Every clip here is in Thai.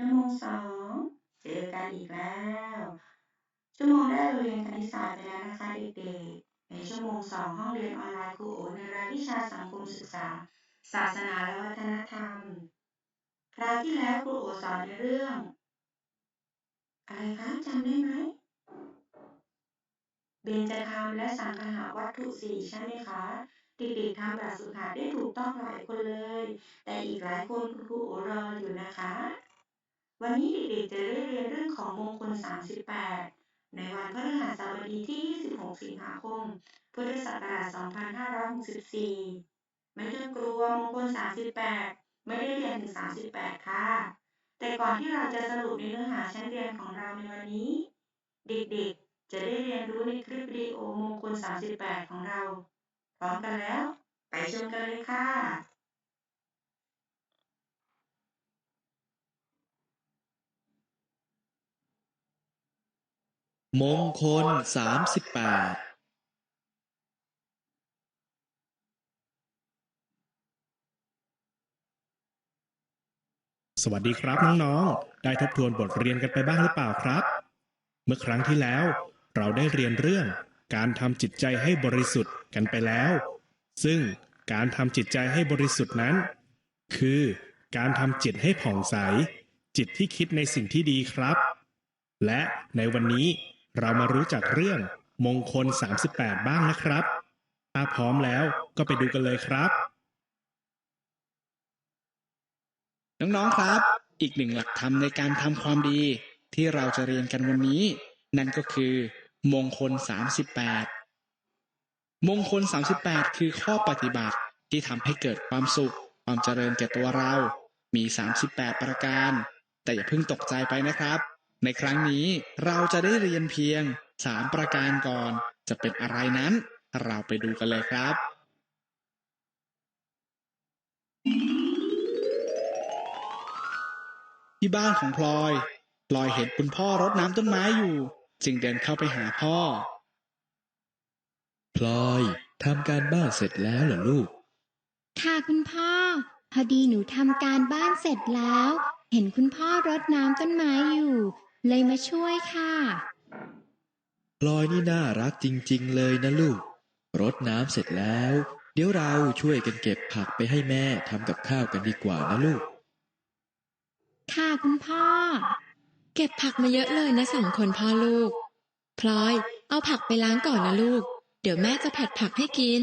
ชั่วโมงสองเจอกันอีกแล้ว ชั่วโมงแรกเรียนคณิตศาสตร์ไปแล้วนะคะเด็กๆในชั่วโมงสองห้องเรียนออนไลน์ครูโอในรายวิชาสังคมศึกษา ศาสนาและวัฒนธรรม คราวที่แล้วครูโอสอนในเรื่อง อะไรคะจำได้ไหมเบญจธรรมและสังคหาวัตถุสี่ใช่ไหมคะเด็กๆทำแบบฝึกหัดได้ถูกต้องหลายคนเลย แต่อีกหลายคนครูโอรออยู่นะคะ วันนี้เด็กๆจะได้เรียนเรื่องของมงคล 38 ในวันพฤหัสบดีที่ 26 สิงหาคม พุทธศักราช 2564 ไม่ต้องกลัวมงคล 38 ไม่ได้เรียนถึง 38 ค่ะ แต่ก่อนที่เราจะสรุปในเนื้อหาชั้นเรียนของเราในวันนี้ เด็กๆ จะได้เรียนรู้ในคลิปวิดีโอมงคล 38 ของเรา พร้อมกันแล้ว ไปชมกันเลยค่ะ มงคลสามสิบแปดสวัสดีครับน้องๆ ได้ทบทวนบทเรียนกันไปบ้างหรือเปล่าครับ เมื่อครั้งที่แล้ว เราได้เรียนเรื่อง การทำจิตใจให้บริสุทธิ์กันไปแล้ว ซึ่งการทำจิตใจให้บริสุทธิ์นั้น คือ การทำจิตให้ผ่องใส จิตที่คิดในสิ่งที่ดีครับ และในวันนี้ เรามารู้จักเรื่องมงคล 38 บ้างนะครับ ถ้าพร้อมแล้วก็ไปดูกันเลยครับ น้องๆครับ อีกหนึ่งหลักธรรมในการทำความดี ที่เราจะเรียนกันวันนี้ นั่นก็คือ มงคล 38 มงคล 38 คือข้อปฏิบัติที่ทำให้เกิดความสุข ความเจริญแก่ตัวเรา มี 38 ประการ แต่อย่าเพิ่งตกใจไปนะครับ ในครั้งนี้เราจะได้เรียนเพียง 3 ประการก่อน จะเป็นอะไรนั้น เราไปดูกันเลยครับ ที่บ้านของพลอย พลอยเห็นคุณพ่อรดน้ำต้นไม้อยู่ จึงเดินเข้าไปหาพ่อ พลอยทำการบ้านเสร็จแล้วเหรอลูก ค่ะคุณพ่อ พอดีหนูทำการบ้านเสร็จแล้ว เห็นคุณพ่อรดน้ำต้นไม้อยู่ เลยมาช่วยค่ะพลอยนี่น่ารักจริง ๆ เลยนะลูก รดน้ำเสร็จแล้ว เดี๋ยวเราช่วยกันเก็บผักไปให้แม่ทำกับข้าวกันดีกว่านะลูก ค่ะคุณพ่อ เก็บผักมาเยอะเลยนะสองคนพ่อลูก พลอย เอาผักไปล้างก่อนนะลูก เดี๋ยวแม่จะผัดผักให้กิน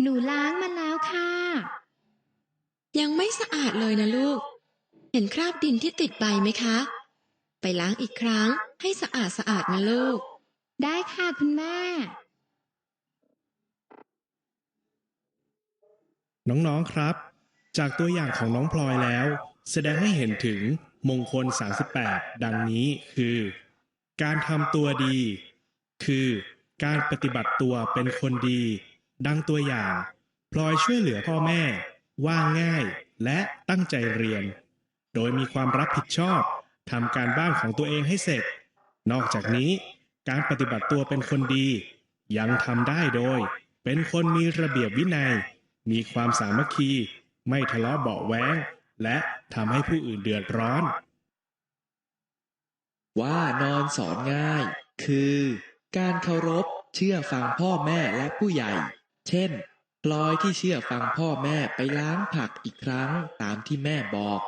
หนูล้างมาแล้วค่ะ ยังไม่สะอาดเลยนะลูก เห็นคราบดินที่ติดใบไหมคะ ไปล้างอีกครั้งให้สะอาดสะอาดนะลูก ได้ค่ะคุณแม่ น้องๆครับ จากตัวอย่างของน้องพลอยแล้ว แสดงให้เห็นถึงมงคล 38 ดังนี้คือ การทำตัวดี คือการปฏิบัติตัวเป็นคนดี ดังตัวอย่าง พลอยช่วยเหลือพ่อแม่ ว่าง่ายและตั้งใจเรียน โดยมีความรับผิดชอบ ทำการบ้านของตัวเองให้เสร็จ นอกจากนี้การปฏิบัติตัวเป็นคนดี ยังทำได้โดย เป็นคนมีระเบียบวินัย มีความสามัคคี ไม่ทะเลาะเบาะแว้ง และทำให้ผู้อื่นเดือดร้อน ว่านอนสอนง่าย คือ การเคารพเชื่อฟังพ่อแม่และผู้ใหญ่ เช่นพลอยที่เชื่อฟังพ่อแม่ไปล้างผักอีกครั้งตามที่แม่บอก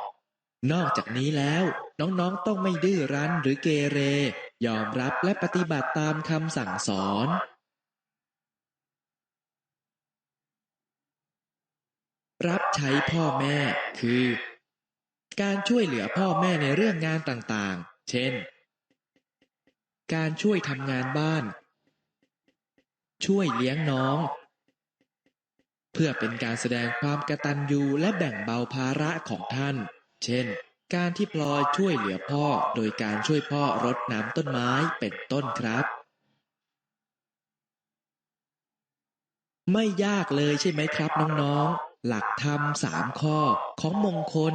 นอกจากนี้แล้ว น้องๆต้องไม่ดื้อรั้นหรือเกเร ยอมรับและปฏิบัติตามคำสั่งสอน รับใช้พ่อแม่คือ การช่วยเหลือพ่อแม่ในเรื่องงานต่างๆ เช่น การช่วยทำงานบ้าน ช่วยเลี้ยงน้อง เพื่อเป็นการแสดงความกตัญญูและแบ่งเบาภาระของท่าน เช่น การที่พลอยช่วยเหลือพ่อโดยการช่วยพ่อรดน้ำต้นไม้เป็นต้นครับ ไม่ยากเลยใช่ไหมครับน้องๆ หลักธรรมสามข้อของมงคล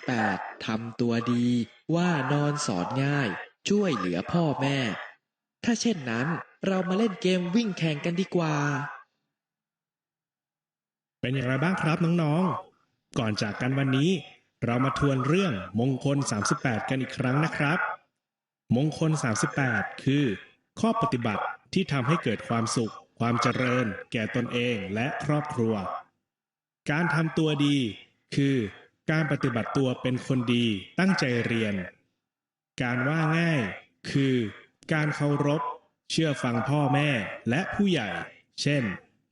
38ทำตัวดี ว่านอนสอนง่าย ช่วยเหลือพ่อแม่ ถ้าเช่นนั้นเรามาเล่นเกมวิ่งแข่งกันดีกว่า เป็นอย่างไรบ้างครับน้องๆ ก่อนจากกันวันนี้ เรามาทวนเรื่องมงคล 38 กันอีกครั้งนะครับ มงคล 38 คือ ข้อปฏิบัติที่ทำให้เกิดความสุข ความเจริญ แก่ตนเองและครอบครัว การทำตัวดี คือการปฏิบัติตัวเป็นคนดีตั้งใจเรียน การว่าง่าย คือ การเคารพ เชื่อฟังพ่อแม่และผู้ใหญ่ เช่น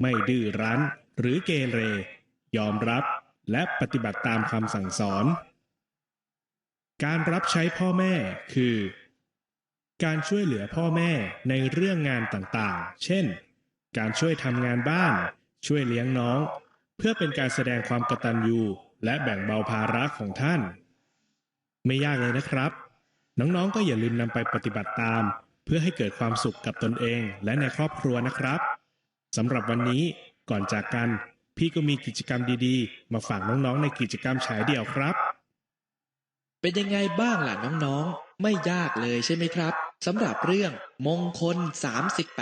ไม่ดื้อรั้น หรือเกเร ยอมรับ และปฏิบัติตามคำสั่งสอน การรับใช้พ่อแม่คือ การช่วยเหลือพ่อแม่ในเรื่องงานต่างๆ เช่น การช่วยทำงานบ้าน ช่วยเลี้ยงน้อง เพื่อเป็นการแสดงความกตัญญูและแบ่งเบาภาระของท่าน ไม่ยากเลยนะครับ น้องๆก็อย่าลืมนำไปปฏิบัติตาม เพื่อให้เกิดความสุขกับตนเองและในครอบครัวนะครับสำหรับวันนี้ก่อนจากกัน พี่ก็มีกิจกรรมดีๆ มาฝากน้องๆ ในกิจกรรมฉายเดี่ยวครับ เป็นยังไงบ้างล่ะน้องๆ ไม่ยากเลยใช่ไหมครับสำหรับเรื่องมงคล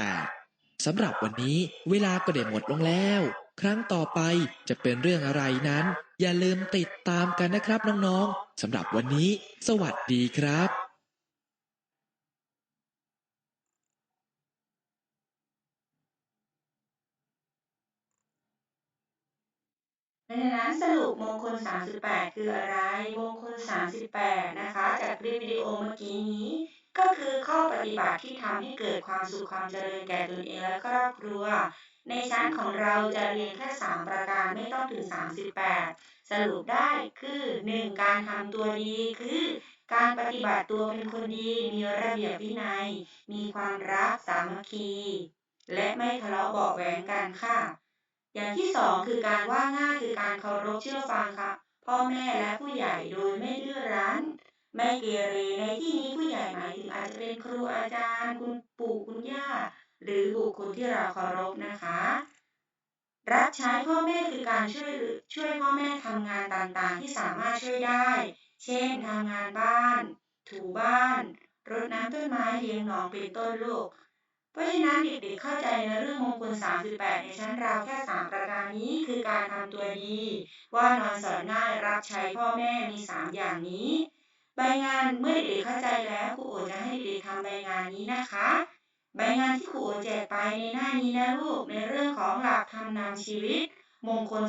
38สำหรับวันนี้เวลาก็ได้หมดลงแล้ว ครั้งต่อไปจะเป็นเรื่องอะไรนั้น อย่าลืมติดตามกันนะครับน้องๆสำหรับวันนี้ สวัสดีครับ เพราะฉะนั้นสรุปมงคล 38 คืออะไร มงคล 38 นะคะ จากคลิปวิดีโอเมื่อกี้นี้ ก็คือข้อปฏิบัติที่ทำให้เกิดความสุขความเจริญแก่ตนเองและครอบครัว ในชั้นของเราจะเรียนแค่ 3 ประการไม่ต้องถึง 38 สรุปได้คือ 1. การทำตัวดีคือการปฏิบัติตัวเป็นคนดี มีระเบียบวินัย มีความรักสามัคคี และไม่ทะเลาะเบาะแว้งกันค่ะ อย่างที่สองคือการว่าง่ายคือการเคารพเชื่อฟังค่ะ พ่อแม่และผู้ใหญ่โดยไม่ดื้อรั้น ไม่เกเรในที่นี้ผู้ใหญ่หมายถึงอาจจะเป็นครูอาจารย์ คุณปู่คุณย่า หรือบุคคลที่เราเคารพนะคะรับใช้พ่อแม่คือการช่วยช่วยพ่อแม่ทำงานต่างๆ ที่สามารถช่วยได้ เช่นทำงานบ้าน ถูบ้านรดน้ำต้นไม้เลี้ยงน้องเป็นต้นลูก เพราะฉะนั้นเด็กๆเข้าใจในเรื่องมงคล 38 ในชั้นเราแค่ 3 ประการนี้คือการทำตัวดี ว่านอนสอนง่ายรับใช้พ่อแม่มี 3 อย่างนี้ ใบงานเมื่อเด็กๆเข้าใจแล้วครูโอจะให้เด็กๆทำใบงานนี้นะคะ ใบงานที่ครูโอแจกไปในหน้านี้นะลูกในเรื่องของหลักธรรมนำชีวิต มงคล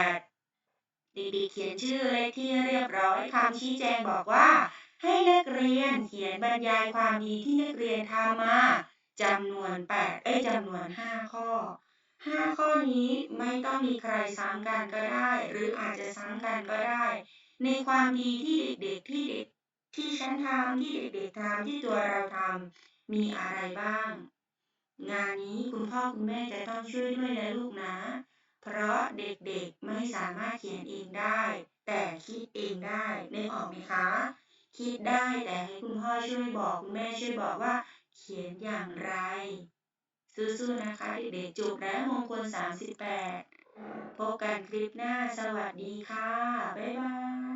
38เด็กๆเขียนชื่อเลขที่เรียบร้อยคำชี้แจงบอกว่า ให้นักเรียนเขียนบรรยายความดีที่นักเรียนทำมา จำนวน 8 เอ้ยจำนวน 5 ข้อ 5 ข้อนี้ไม่ต้องมีใครซ้ำกันก็ได้ หรืออาจจะซ้ำกันก็ได้ ในความดีที่เด็กๆที่เด็กที่ฉันทำที่เด็กๆทำที่ตัวเราทำมีอะไรบ้าง งานนี้คุณพ่อคุณแม่จะต้องช่วยด้วยนะลูกนะ เพราะเด็กๆไม่สามารถเขียนเองได้ แต่คิดเองได้นึกออกไหมคะ คิดได้แต่ให้คุณพ่อช่วยบอกคุณแม่ช่วยบอกว่า เขียนอย่างไร สู้ๆนะคะเด็กๆจบแล้วมงคล 38 พบกันคลิปหน้าสวัสดีค่ะ บ๊ายบาย